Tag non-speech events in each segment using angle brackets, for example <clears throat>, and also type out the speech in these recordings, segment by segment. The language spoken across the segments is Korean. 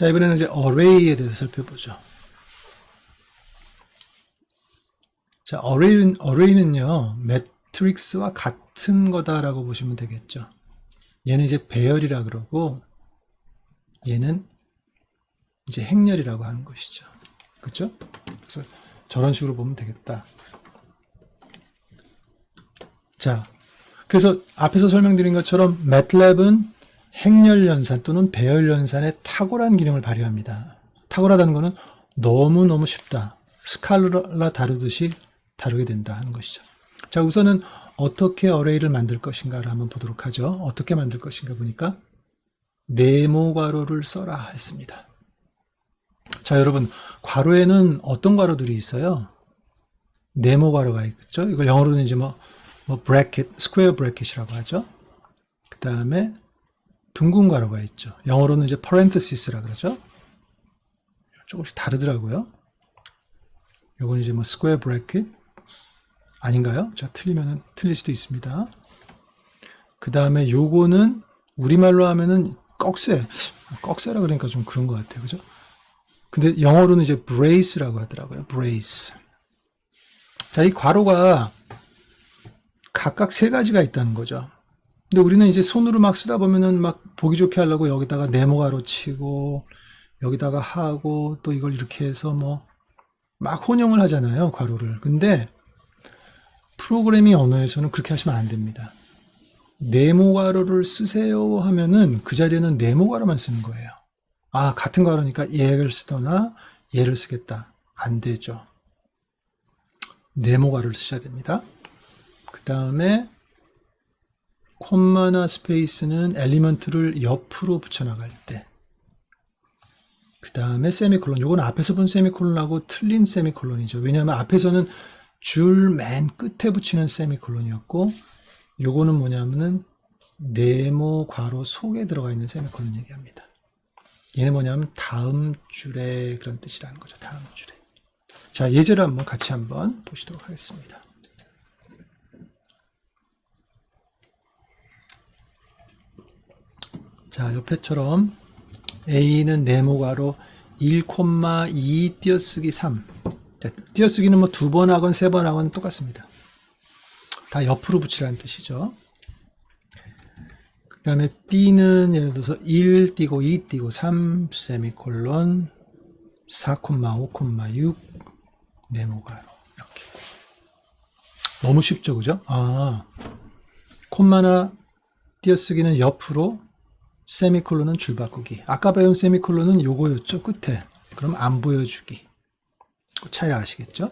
자, 이번에는 이제 array에 대해서 살펴보죠. 자, array, array는요, 매트릭스와 같은 거다라고 보시면 되겠죠. 얘는 이제 배열이라 그러고, 얘는 이제 행렬이라고 하는 것이죠. 그렇죠? 그래서 저런 식으로 보면 되겠다. 자, 그래서 앞에서 설명드린 것처럼 MATLAB은 행렬 연산 또는 배열 연산에 탁월한 기능을 발휘합니다. 탁월하다는 것은 너무너무 쉽다. 스칼라 다루듯이 다루게 된다 하는 것이죠. 자, 우선은 어떻게 어레이를 만들 것인가를 한번 보도록 하죠. 어떻게 만들 것인가 보니까 네모 괄호를 써라 했습니다. 자, 여러분, 괄호에는 어떤 괄호들이 있어요? 네모 괄호가 있죠. 이걸 영어로는 이제 뭐, 뭐, 브래킷, 스퀘어 브래킷이라고 하죠. 그 다음에 둥근 괄호가 있죠. 영어로는 이제 parenthesis라 그러죠. 조금씩 다르더라고요. 요건 이제 뭐 square bracket 아닌가요? 자, 틀리면은 틀릴 수도 있습니다. 그 다음에 요거는 우리말로 하면은 꺽쇠. 꺽쇠라 그러니까 좀 그런 것 같아요. 그죠? 근데 영어로는 이제 brace라고 하더라고요. brace. 자, 이 괄호가 각각 세 가지가 있다는 거죠. 근데 우리는 이제 손으로 막 쓰다 보면은 막 보기 좋게 하려고 여기다가 네모 괄호 치고 여기다가 하고 또 이걸 이렇게 해서 뭐 막 혼용을 하잖아요. 괄호를. 근데 프로그래밍 언어에서는 그렇게 하시면 안 됩니다. 네모 괄호를 쓰세요 하면은 그 자리에는 네모 괄호만 쓰는 거예요. 아, 같은 괄호니까 얘를 쓰거나 얘를 쓰겠다. 안 되죠. 네모 괄호를 쓰셔야 됩니다. 그 다음에 콤마나 스페이스는 엘리먼트를 옆으로 붙여나갈 때. 그 다음에 세미콜론. 요건 앞에서 본 세미콜론하고 틀린 세미콜론이죠. 왜냐하면 앞에서는 줄 맨 끝에 붙이는 세미콜론이었고, 요거는 뭐냐면은 네모 괄호 속에 들어가 있는 세미콜론 얘기합니다. 얘는 뭐냐면 다음 줄에 그런 뜻이라는 거죠. 다음 줄에. 자, 예제를 한번 같이 한번 보시도록 하겠습니다. 자, 옆에처럼 A는 네모가로 1,2 띄어쓰기 3. 자, 띄어쓰기는 뭐 두 번 하건 세 번 하건 똑같습니다. 다 옆으로 붙이라는 뜻이죠. 그 다음에 B는 예를 들어서 1 띄고 2 띄고 3 세미콜론 4,5,6 네모가로 이렇게. 너무 쉽죠, 그죠? 아, 콤마나 띄어쓰기는 옆으로 세미콜론은 줄 바꾸기. 아까 배운 세미콜론은 요거였죠, 끝에. 그럼 안 보여주기. 그 차이 아시겠죠?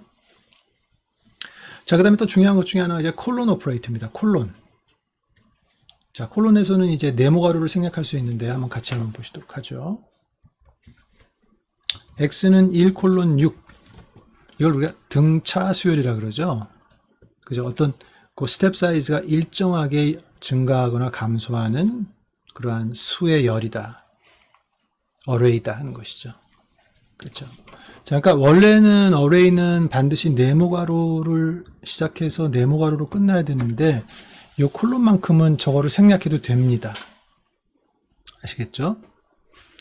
자, 그 다음에 또 중요한 것 중에 하나가 이제 콜론 오퍼레이터입니다. 콜론. 자, 콜론에서는 이제 네모 가루를 생략할 수 있는데 한번 같이 한번 보시도록 하죠. x는 1 콜론 6. 이걸 우리가 등차 수열이라 그러죠. 그죠? 어떤 그 스텝 사이즈가 일정하게 증가하거나 감소하는 그러한 수의 열이다. 어레이다 하는 것이죠. 그렇죠. 자, 그러니까 원래는 어레이는 반드시 네모 가로를 시작해서 네모 가로로 끝나야 되는데 이 콜론만큼은 저거를 생략해도 됩니다. 아시겠죠?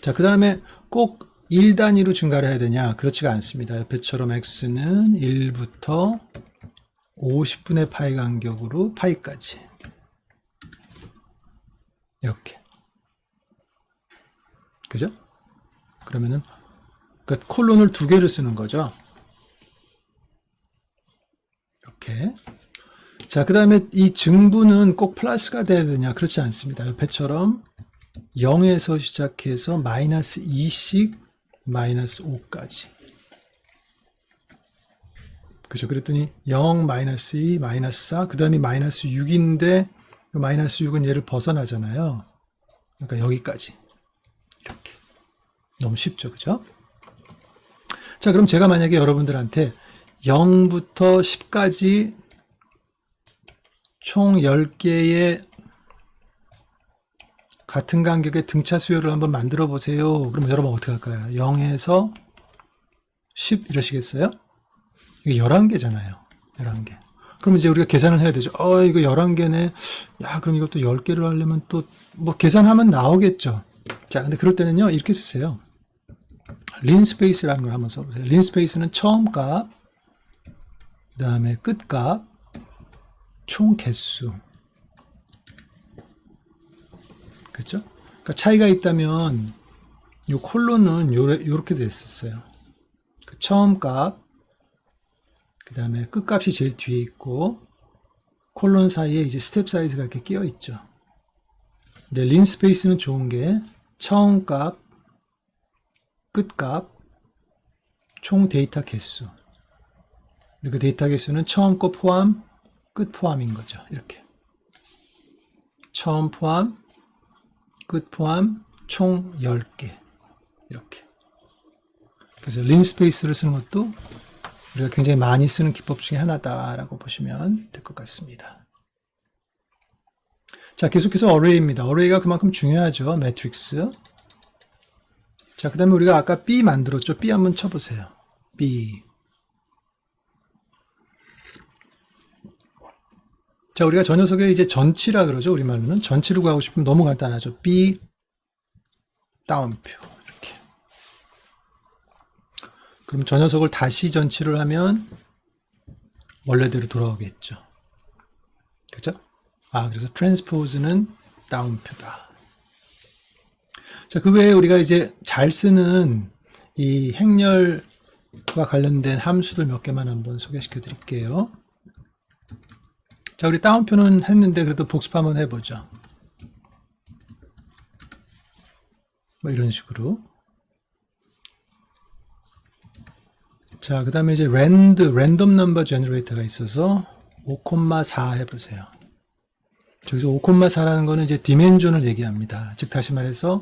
자, 그 다음에 꼭 1단위로 증가를 해야 되냐? 그렇지가 않습니다. 옆에처럼 x는 1부터 50분의 파이 간격으로 파이까지. 이렇게. 그죠? 그러면은, 그 콜론을 두 개를 쓰는 거죠. 이렇게. 자, 그 다음에 이 증부는 꼭 플러스가 돼야 되냐? 그렇지 않습니다. 옆에처럼 0에서 시작해서 마이너스 2씩 마이너스 5까지. 그죠? 그랬더니 0, 마이너스 2, 마이너스 4, 그 다음에 마이너스 6인데 마이너스 6은 얘를 벗어나잖아요. 그러니까 여기까지. 이렇게. 너무 쉽죠? 그죠? 자, 그럼 제가 만약에 여러분들한테 0부터 10까지 총 10개의 같은 간격의 등차 수열을 한번 만들어 보세요. 그러면 여러분 어떻게 할까요? 0에서 10 이러시겠어요? 이게 11개잖아요. 11개. 그럼 이제 우리가 계산을 해야 되죠. 어, 이거 11개네. 야, 그럼 이것도 10개를 하려면 또 뭐 계산하면 나오겠죠. 자, 근데 그럴 때는요. 이렇게 쓰세요. 린 스페이스라는 걸 한번 써보세요. 린 스페이스는 처음 값, 그 다음에 끝 값, 총 개수. 그렇죠? 그러니까 차이가 있다면 이 콜론은 요렇게 됐었어요. 그 처음 값, 그 다음에 끝값이 제일 뒤에 있고 콜론 사이에 이제 스텝 사이즈가 이렇게 끼어 있죠. 근데 린 스페이스는 좋은 게 처음 값, 끝값, 총 데이터 개수. 그 데이터 개수는 처음 거 포함, 끝 포함인 거죠. 이렇게. 처음 포함, 끝 포함, 총 10개. 이렇게. 그래서 린 스페이스를 쓰는 것도 우리가 굉장히 많이 쓰는 기법 중에 하나다라고 보시면 될 것 같습니다. 자, 계속해서 어레이입니다. 어레이가 그만큼 중요하죠. 매트릭스. 자, 그 다음에 우리가 아까 B 만들었죠. B 한번 쳐보세요. B. 자, 우리가 저 녀석의 이제 전치라 그러죠. 우리말로는. 전치를 구하고 싶으면 너무 간단하죠. B 따옴표. 이렇게. 그럼 저 녀석을 다시 전치를 하면 원래대로 돌아오겠죠. 그죠? 아, 그래서 트랜스포즈는 다운표다. 자, 그 외에 우리가 이제 잘 쓰는 이 행렬과 관련된 함수들 몇 개만 한번 소개시켜 드릴게요. 자, 우리 다운표는 했는데 그래도 복습 한번 해보죠. 뭐 이런 식으로. 자, 그 다음에 이제 랜드, 랜덤 넘버 제너레이터가 있어서 5,4 해보세요. 저기서 5,4라는 거는 이제 디멘전을 얘기합니다. 즉, 다시 말해서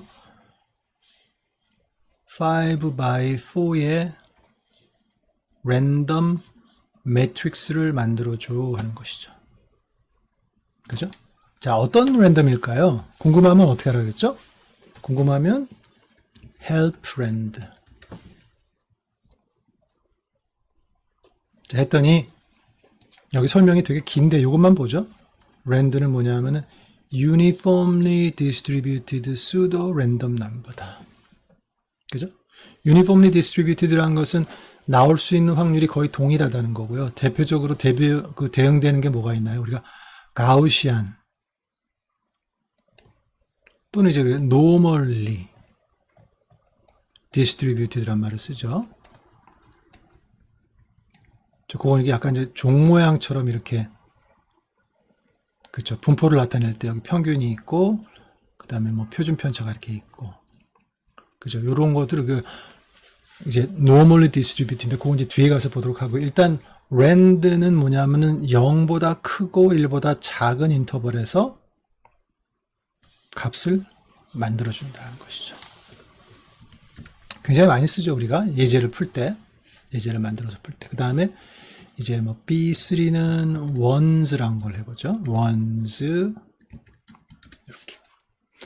5 by 4의 랜덤 매트릭스를 만들어줘 하는 것이죠. 그죠? 자, 어떤 랜덤일까요? 궁금하면 어떻게 하라 그랬죠? 궁금하면 help rand. 자, 했더니 여기 설명이 되게 긴데 이것만 보죠. Rand는 뭐냐면은 uniformly distributed pseudo random number다. 그죠? uniformly distributed라는 것은 나올 수 있는 확률이 거의 동일하다는 거고요. 대표적으로 대비, 그 대응되는 게 뭐가 있나요? 우리가 가우시안 또는 이제 normally distributed란 말을 쓰죠. 저 이게 약간 이제 종 모양처럼 이렇게 그렇죠. 분포를 나타낼 때 여기 평균이 있고 그다음에 뭐 표준 편차가 이렇게 있고 그죠. 요런 것들을 그 이제 normally distributed인데 그건 이제 뒤에 가서 보도록 하고 일단 rand는 뭐냐면은 0보다 크고 1보다 작은 인터벌에서 값을 만들어 준다는 것이죠. 굉장히 많이 쓰죠, 우리가 예제를 풀 때. 예제를 만들어서 풀 때. 그 다음에 이제 뭐 B3는 ones란 걸 해보죠. ones 이렇게.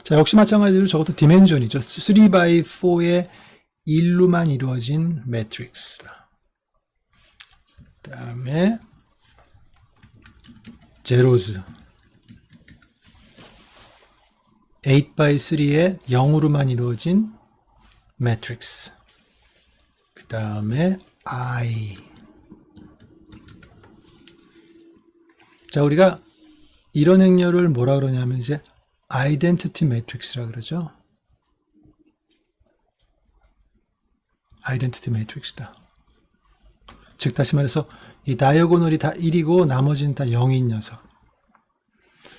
자, 역시 마찬가지로 저것도 디멘전이죠. 3 by 4의 1로만 이루어진 매트릭스다. 그 다음에 제로즈 8 by 3의 0으로만 이루어진 매트릭스. 그 다음에 I. 자, 우리가 이런 행렬을 뭐라 그러냐면 이제 아이덴티티 매트릭스라 그러죠. 아이덴티티 매트릭스다. 즉 다시 말해서 이 다이어고널이 다 1이고 나머지는 다 0인 녀석.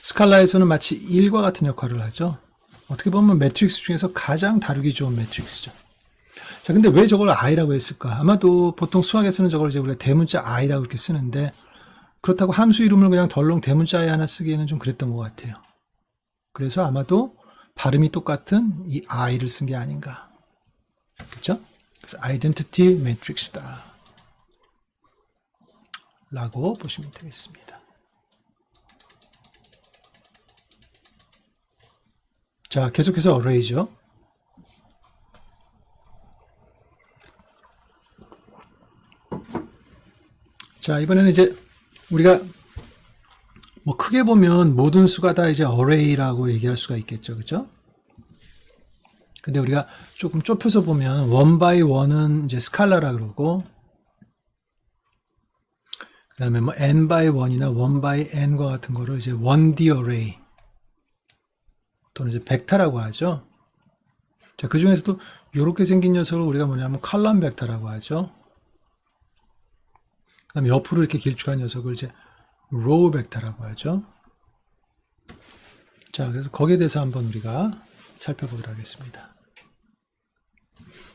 스칼라에서는 마치 1과 같은 역할을 하죠. 어떻게 보면 매트릭스 중에서 가장 다루기 좋은 매트릭스죠. 자, 근데 왜 저걸 i라고 했을까? 아마도 보통 수학에서는 저걸 이제 우리가 대문자 i라고 이렇게 쓰는데 그렇다고 함수 이름을 그냥 덜렁 대문자에 하나 쓰기에는 좀 그랬던 것 같아요. 그래서 아마도 발음이 똑같은 이 i를 쓴 게 아닌가. 그렇죠? 그래서 identity matrix다. 라고 보시면 되겠습니다. 자, 계속해서 array죠. 자, 이번에는 이제 우리가 뭐 크게 보면 모든 수가 다 이제 array라고 얘기할 수가 있겠죠. 그죠? 근데 우리가 조금 좁혀서 보면 원 바이 원은 이제 스칼라라 그러고 그다음에 뭐 n 바이 원이나 원 바이 n과 같은 거를 이제 원디 어레이 또는 이제 벡터라고 하죠. 자, 그 중에서도 이렇게 생긴 녀석을 우리가 뭐냐면 칼럼 벡터라고 하죠. 그다음에 옆으로 이렇게 길쭉한 녀석을 이제 로우 벡터라고 하죠. 자, 그래서 거기에 대해서 한번 우리가 살펴보도록 하겠습니다.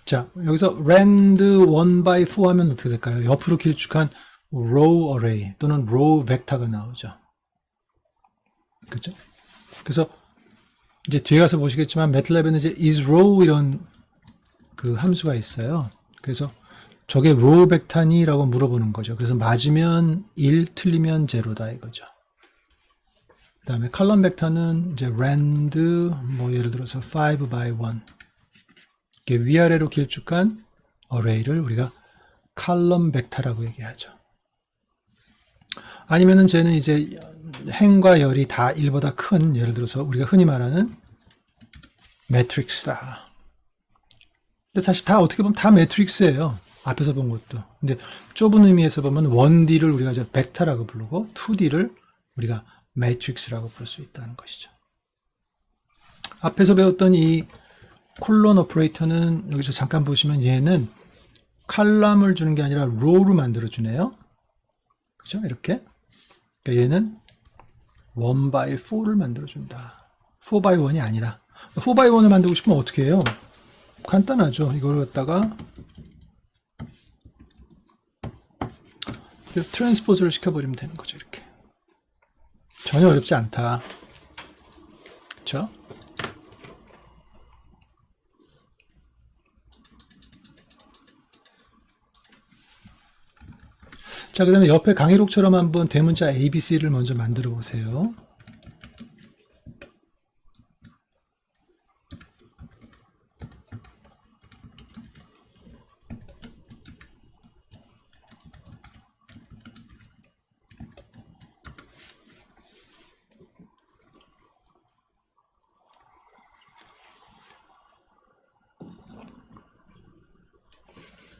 자, 여기서 rand 1 by 4 하면 어떻게 될까요? 옆으로 길쭉한 row array 또는 row 벡터가 나오죠. 그죠? 그래서 이제 뒤에 가서 보시겠지만 매틀랩에는 이제 is row 이런 그 함수가 있어요. 그래서 저게 row 벡터니라고 물어보는 거죠. 그래서 맞으면 1, 틀리면 0다 이거죠. 그 다음에 컬럼 벡터는 이제 rand 뭐 예를 들어서 5 by 1 이렇게 위아래로 길쭉한 어레이를 우리가 컬럼 벡터라고 얘기하죠. 아니면은 쟤는 이제 행과 열이 다 1보다 큰 예를 들어서 우리가 흔히 말하는 매트릭스다. 근데 사실 다 어떻게 보면 다 매트릭스예요. 앞에서 본 것도. 근데 좁은 의미에서 보면 1D를 우리가 이제 벡터라고 부르고 2D를 우리가 매트릭스라고 부를 수 있다는 것이죠. 앞에서 배웠던 이 콜론 오퍼레이터는 여기서 잠깐 보시면 얘는 칼럼을 주는 게 아니라 로우로 만들어 주네요. 그죠? 이렇게. 그러니까 얘는 1 by 4를 만들어 준다. 4 by 1이 아니다. 4 by 1을 만들고 싶으면 어떻게 해요? 간단하죠. 이걸 갖다가 트랜스포즈를 시켜버리면 되는 거죠. 이렇게. 전혀 어렵지 않다. 그렇죠? 자, 그 다음에 옆에 강의록처럼 한번 대문자 ABC를 먼저 만들어 보세요.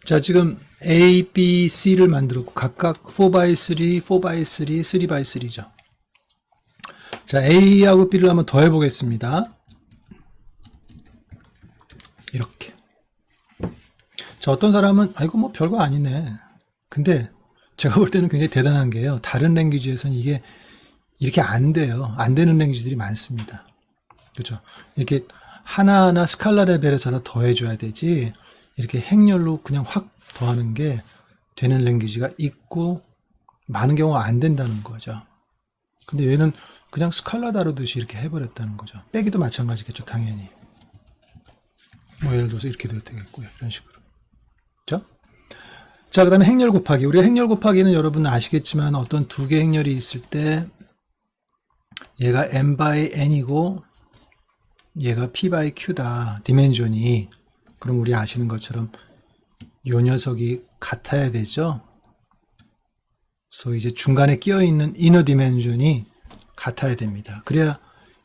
자, 지금 A, B, C를 만들었고 각각 4x3, 4x3, 3x3죠. 자, A하고 B를 한번 더해 보겠습니다. 이렇게. 자, 어떤 사람은 아이고 뭐 별거 아니네. 근데 제가 볼 때는 굉장히 대단한 게요. 다른 랭귀지에서는 이게 이렇게 안 돼요. 안 되는 랭귀지들이 많습니다. 그렇죠? 이렇게 하나하나 스칼라 레벨에서 다 더해줘야 되지. 이렇게 행렬로 그냥 확 더하는 게 되는 랭귀지가 있고 많은 경우가 안 된다는 거죠. 근데 얘는 그냥 스칼라 다루듯이 이렇게 해버렸다는 거죠. 빼기도 마찬가지겠죠, 당연히. 뭐 예를 들어서 이렇게 될 테겠고요. 이런 식으로. 그죠? 자, 그 다음에 행렬 곱하기. 우리가 행렬 곱하기는 여러분 아시겠지만 어떤 두 개 행렬이 있을 때 얘가 n by n이고 얘가 p by q다. 디멘전이. 그럼 우리 아시는 것처럼 요 녀석이 같아야 되죠. 그래서 이제 중간에 끼어 있는 이너 디멘전이 같아야 됩니다. 그래야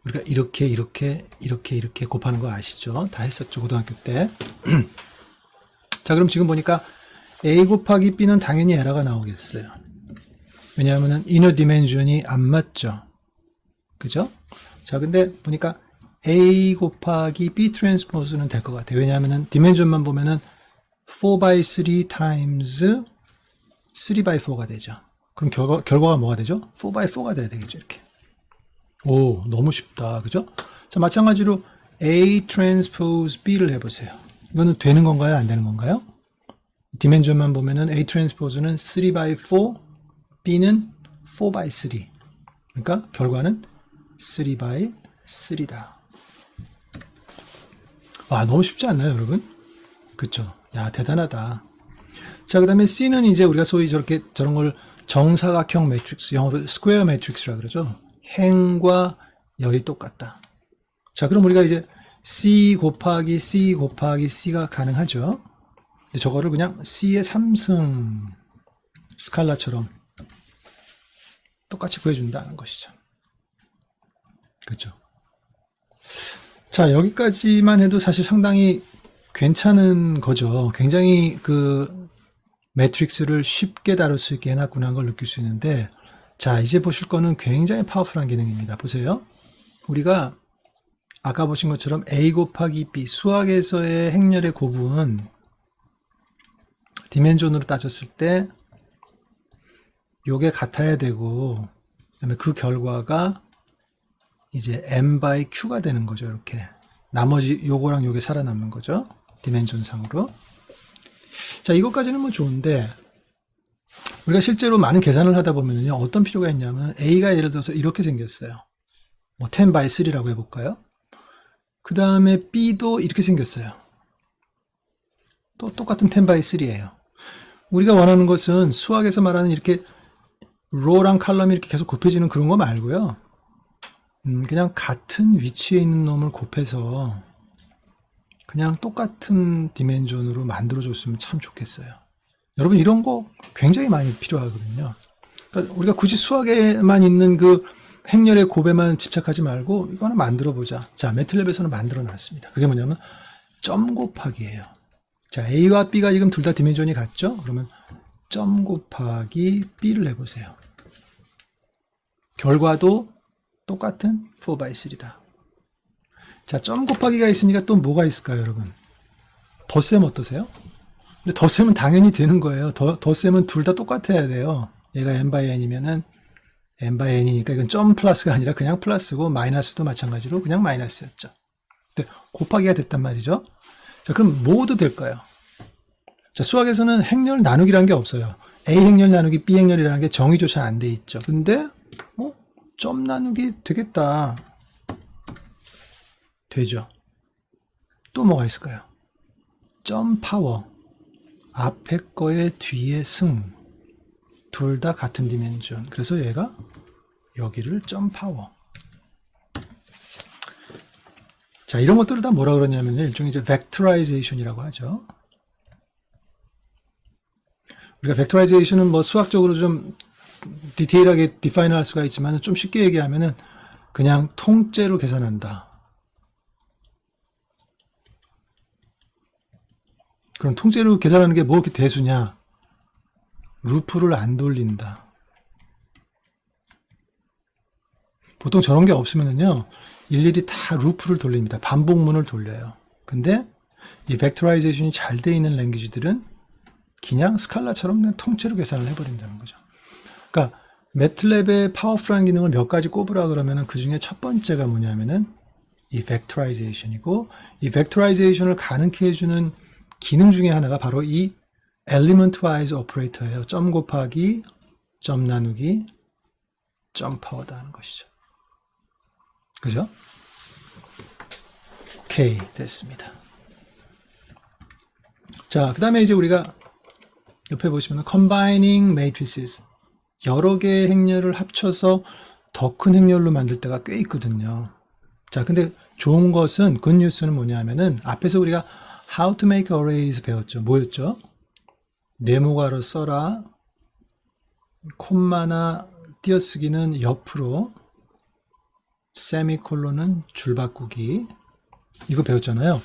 우리가 이렇게 이렇게 이렇게 이렇게 곱하는 거 아시죠? 다 했었죠 고등학교 때. <clears throat> 자 그럼 지금 보니까 a 곱하기 b는 당연히 에러가 나오겠어요. 왜냐하면 이너 디멘전이 안 맞죠. 그죠? 자 근데 보니까 A 곱하기 B 트랜스포즈는 될 것 같아요. 왜냐하면 디멘전만 보면은 4 by 3 times 3 by 4가 되죠. 그럼 결과, 결과가 뭐가 되죠? 4 by 4가 돼야 되겠죠. 이렇게. 오, 너무 쉽다. 그죠? 자, 마찬가지로 A transpose B를 해보세요. 이거는 되는 건가요? 안 되는 건가요? 디멘전만 보면은 A transpose는 3 by 4, B는 4 by 3. 그러니까 결과는 3 by 3다. 와, 너무 쉽지 않나요, 여러분? 그쵸? 야, 대단하다. 자, 그 다음에 C는 이제 우리가 소위 저렇게, 저런 걸 정사각형 매트릭스, 영어로 스퀘어 매트릭스라 그러죠. 행과 열이 똑같다. 자, 그럼 우리가 이제 C 곱하기 C 곱하기 C가 가능하죠. 근데 저거를 그냥 C의 3승 스칼라처럼 똑같이 구해준다는 것이죠. 그렇죠. 자, 여기까지만 해도 사실 상당히 괜찮은 거죠. 굉장히 그 매트릭스를 쉽게 다룰 수 있게 해놨구나 걸 느낄 수 있는데, 자, 이제 보실 거는 굉장히 파워풀한 기능입니다. 보세요. 우리가 아까 보신 것처럼 A 곱하기 B, 수학에서의 행렬의 곱은 디멘전으로 따졌을 때 요게 같아야 되고, 그 다음에 그 결과가 이제 m by q가 되는 거죠. 이렇게 나머지 요거랑 요게 살아남는 거죠. 디멘전 상으로. 자, 이것까지는 뭐 좋은데 우리가 실제로 많은 계산을 하다 보면요. 어떤 필요가 있냐면 a가 예를 들어서 이렇게 생겼어요. 뭐10 by 3라고 해 볼까요? 그 다음에 b도 이렇게 생겼어요. 또 똑같은 10 by 3예요. 우리가 원하는 것은 수학에서 말하는 이렇게 로랑 칼럼이 이렇게 계속 곱해지는 그런 거 말고요. 음, 그냥 같은 위치에 있는 놈을 곱해서 그냥 똑같은 디멘전으로 만들어줬으면 참 좋겠어요. 여러분 이런 거 굉장히 많이 필요하거든요. 그러니까 우리가 굳이 수학에만 있는 그 행렬의 곱에만 집착하지 말고 이거 하나 만들어 보자. 자, 매틀랩에서는 만들어 놨습니다. 그게 뭐냐면 점 곱하기예요. 자, A와 B가 지금 둘 다 디멘전이 같죠? 그러면 점 곱하기 B를 해보세요. 결과도 똑같은 4x3다. 자, 점 곱하기가 있으니까 또 뭐가 있을까요, 여러분? 덧셈 어떠세요? 근데 덧셈은 당연히 되는 거예요. 더, 덧셈은 둘 다 똑같아야 돼요. 얘가 n by n이면은 n by n이니까 이건 점 플러스가 아니라 그냥 플러스고 마이너스도 마찬가지로 그냥 마이너스였죠. 근데 곱하기가 됐단 말이죠. 자, 그럼 뭐도 될까요? 자, 수학에서는 행렬 나누기라는 게 없어요. A 행렬 나누기 B 행렬이라는 게 정의조차 안 돼 있죠. 근데 뭐 점 나누기 되겠다. 되죠. 또 뭐가 있을까요? 점 파워. 앞에 거에 뒤에 승. 둘 다 같은 디멘전. 그래서 얘가 여기를 점 파워. 자, 이런 것들을 다 뭐라 그러냐면요. 일종의 이제 벡터라이제이션이라고 하죠. 우리가 벡터라이제이션은 뭐 수학적으로 좀 디테일하게 디파인 할 수가 있지만 좀 쉽게 얘기하면은 그냥 통째로 계산한다. 그럼 통째로 계산하는 게 뭐 이렇게 대수냐? 루프를 안 돌린다. 보통 저런 게 없으면은요, 일일이 다 루프를 돌립니다. 반복문을 돌려요. 근데 이 벡터라이제이션이 잘 돼 있는 랭귀지들은 그냥 스칼라처럼 그냥 통째로 계산을 해버린다는 거죠. 그러니까 매틀랩의 파워풀한 기능을 몇 가지 꼽으라 그러면은 그 중에 첫 번째가 뭐냐면은 이 벡터라이제이션이고 이 벡터라이제이션을 가능케 해주는 기능 중에 하나가 바로 이 element wise operator예요. 점 곱하기 점 나누기 점 파워다 하는 것이죠. 그죠? 오케이 됐습니다. 자, 그 다음에 이제 우리가 옆에 보시면 combining matrices 여러 개의 행렬을 합쳐서 더 큰 행렬로 만들 때가 꽤 있거든요. 자, 근데 좋은 것은 굿 뉴스는 뭐냐면은 앞에서 우리가 how to make arrays 배웠죠. 뭐였죠? 네모가로 써라. 콤마나 띄어쓰기는 옆으로 세미콜론은 줄바꾸기 이거 배웠잖아요.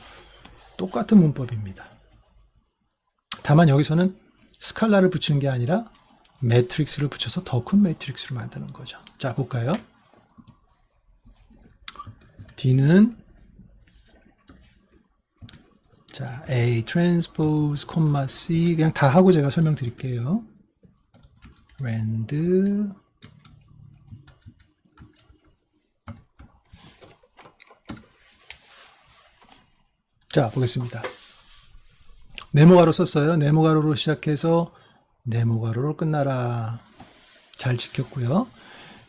똑같은 문법입니다. 다만 여기서는 스칼라를 붙이는 게 아니라 매트릭스를 붙여서 더 큰 매트릭스로 만드는 거죠. 자, 볼까요? D는 자, A transpose, C 그냥 다 하고 제가 설명드릴게요. rand 자, 보겠습니다. 네모가로 썼어요. 네모가로로 시작해서 네모가로로 끝나라. 잘 지켰고요.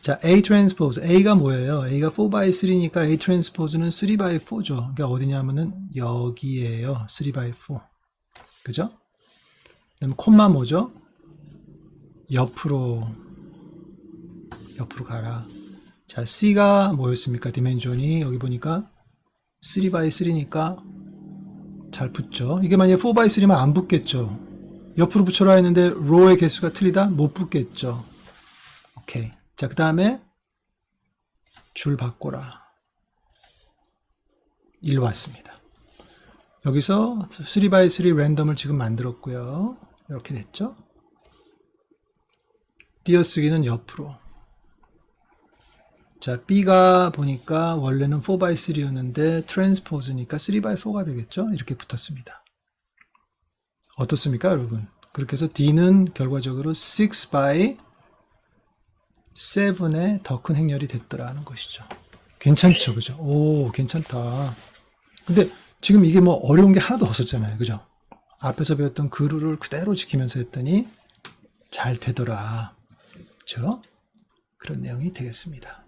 자, A transpose. A가 뭐예요? A가 4 by 3니까 A transpose는 3 by 4죠. 그러니까 어디냐면은 여기에요. 3 by 4. 그죠? 그다음에 콤마 뭐죠? 옆으로 옆으로 가라. 자, C가 뭐였습니까? 디멘전이 여기 보니까 3 by 3니까 잘 붙죠. 이게 만약에 4 by 3면 안 붙겠죠. 옆으로 붙여라 했는데 로의 개수가 틀리다? 못 붙겠죠. 오케이. 자, 그 다음에 줄 바꿔라. 일로 왔습니다. 여기서 3x3 랜덤을 지금 만들었고요. 이렇게 됐죠? 띄어쓰기는 옆으로. 자, B가 보니까 원래는 4x3였는데 트랜스포즈니까 3x4가 되겠죠? 이렇게 붙었습니다. 어떻습니까, 여러분? 그렇게 해서 D는 결과적으로 6x 7의 더 큰 행렬이 됐더라는 것이죠. 괜찮죠, 그죠? 오, 괜찮다. 근데 지금 이게 뭐 어려운 게 하나도 없었잖아요, 그죠? 앞에서 배웠던 그 룰을 그대로 지키면서 했더니 잘 되더라. 그죠? 그런 내용이 되겠습니다.